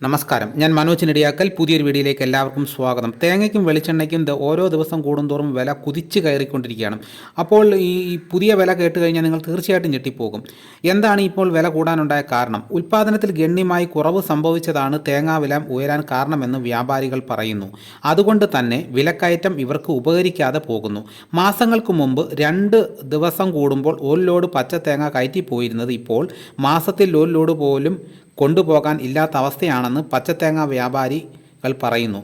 നമസ്കാരം. ഞാൻ മനോജ് നെടിയാക്കൽ. പുതിയൊരു വീഡിയോയിലേക്ക് എല്ലാവർക്കും സ്വാഗതം. തേങ്ങയ്ക്കും വെളിച്ചെണ്ണയ്ക്കും ഓരോ ദിവസം കൂടുന്തോറും വില കുതിച്ച് കയറിക്കൊണ്ടിരിക്കുകയാണ്. അപ്പോൾ ഈ പുതിയ വില കേട്ട് കഴിഞ്ഞാൽ നിങ്ങൾ തീർച്ചയായിട്ടും ഞെട്ടിപ്പോകും. എന്താണ് ഇപ്പോൾ വില കൂടാനുണ്ടായ കാരണം? ഉൽപ്പാദനത്തിൽ ഗണ്യമായി കുറവ് സംഭവിച്ചതാണ് തേങ്ങാ വില ഉയരാൻ കാരണമെന്ന് വ്യാപാരികൾ പറയുന്നു. അതുകൊണ്ട് തന്നെ വിലക്കയറ്റം ഇവർക്ക് ഉപകരിക്കാതെ പോകുന്നു. മാസങ്ങൾക്ക് മുമ്പ് രണ്ട് ദിവസം കൂടുമ്പോൾ ഒരു ലോഡ് പച്ച തേങ്ങ കയറ്റിപ്പോയിരുന്നത് ഇപ്പോൾ മാസത്തിൽ ഒരു ലോഡ് പോലും കൊണ്ടുപോകാൻ ഇല്ലാത്ത അവസ്ഥയാണെന്ന് പച്ചത്തേങ്ങ വ്യാപാരികൾ പറയുന്നു.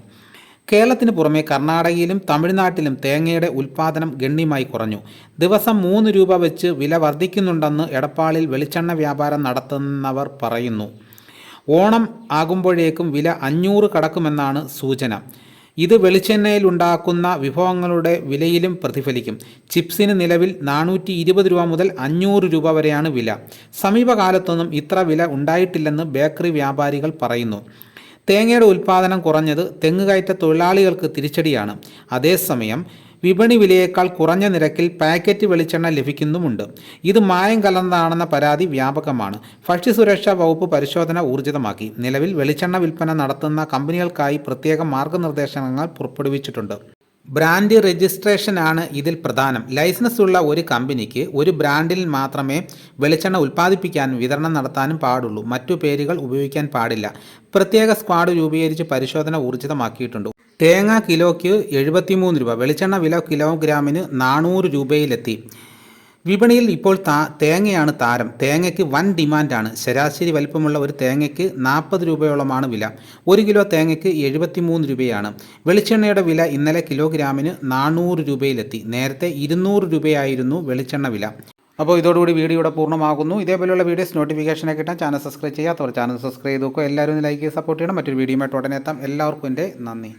കേരളത്തിന് പുറമെ കർണാടകയിലും തമിഴ്നാട്ടിലും തേങ്ങയുടെ ഉൽപ്പാദനം ഗണ്യമായി കുറഞ്ഞു. ദിവസം മൂന്ന് രൂപ വെച്ച് വില വർദ്ധിക്കുന്നുണ്ടെന്ന് എടപ്പാളിൽ വെളിച്ചെണ്ണ വ്യാപാരം നടത്തുന്നവർ പറയുന്നു. ഓണം ആകുമ്പോഴേക്കും വില അഞ്ഞൂറ് കടക്കുമെന്നാണ് സൂചന. ഇത് വെളിച്ചെണ്ണയിൽ ഉണ്ടാക്കുന്ന വിഭവങ്ങളുടെ വിലയിലും പ്രതിഫലിക്കും. ചിപ്സിന് നിലവിൽ നാനൂറ്റി ഇരുപത് രൂപ മുതൽ അഞ്ഞൂറ് രൂപ വരെയാണ് വില. സമീപകാലത്തൊന്നും ഇത്ര വില ഉണ്ടായിട്ടില്ലെന്ന് ബേക്കറി വ്യാപാരികൾ പറയുന്നു. തേങ്ങയുടെ ഉൽപ്പാദനം കുറഞ്ഞത് തെങ്ങുകയറ്റ തൊഴിലാളികൾക്ക് തിരിച്ചടിയാണ്. അതേസമയം വിപണി വിലയേക്കാൾ കുറഞ്ഞ നിരക്കിൽ പാക്കറ്റ് വെളിച്ചെണ്ണ ലഭിക്കുന്നുമുണ്ട്. ഇത് മായം കലർന്നതാണെന്ന പരാതി വ്യാപകമാണ്. ഭക്ഷ്യസുരക്ഷാ വകുപ്പ് പരിശോധന ഊർജിതമാക്കി. നിലവിൽ വെളിച്ചെണ്ണ വിൽപ്പന നടത്തുന്ന കമ്പനികൾക്കായി പ്രത്യേക മാർഗനിർദ്ദേശങ്ങൾ പുറപ്പെടുവിച്ചിട്ടുണ്ട്. ബ്രാൻഡ് രജിസ്ട്രേഷനാണ് ഇതിൽ പ്രധാനം. ലൈസൻസ് ഉള്ള ഒരു കമ്പനിക്ക് ഒരു ബ്രാൻഡിൽ മാത്രമേ വെളിച്ചെണ്ണ ഉൽപ്പാദിപ്പിക്കാനും വിതരണം നടത്താനും പാടുള്ളൂ. മറ്റു പേരുകൾ ഉപയോഗിക്കാൻ പാടില്ല. പ്രത്യേക സ്ക്വാഡ് രൂപീകരിച്ച് പരിശോധന ഊർജിതമാക്കിയിട്ടുണ്ട്. തേങ്ങ കിലോയ്ക്ക് എഴുപത്തിമൂന്ന് രൂപ വെളിച്ചെണ്ണ വില കിലോഗ്രാമിന് നാനൂറ് രൂപയിലെത്തി. വിപണിയിൽ ഇപ്പോൾ താ തേങ്ങയാണ് താരം. തേങ്ങയ്ക്ക് വൻ ഡിമാൻഡാണ്. ശരാശരി വലിപ്പമുള്ള ഒരു തേങ്ങയ്ക്ക് നാൽപ്പത് രൂപയോളമാണ് വില. ഒരു കിലോ തേങ്ങയ്ക്ക് എഴുപത്തിമൂന്ന് രൂപയാണ്. വെളിച്ചെണ്ണയുടെ വില ഇന്നലെ കിലോഗ്രാമിന് നാനൂറ് രൂപയിലെത്തി. നേരത്തെ ഇരുന്നൂറ് രൂപയായിരുന്നു വെളിച്ചെണ്ണ വില. അപ്പോൾ ഇതോടുകൂടി വീഡിയോ ഇവിടെ പൂർണമാകുന്നു. ഇതേപോലെയുള്ള വീഡിയോസ് നോട്ടിഫിക്കേഷനെ കിട്ടാൻ ചാനൽ സബ്സ്ക്രൈബ് ചെയ്യാത്തവർ ചാനൽ സബ്സ്ക്രൈബ് ചെയ്ത് എല്ലാവരും ലൈക്ക് സപ്പോർട്ട് ചെയ്യണം. മറ്റൊരു വീഡിയോയുമായിട്ട് ഉടനെ എത്താം. എല്ലാവർക്കും എന്റെ നന്ദി.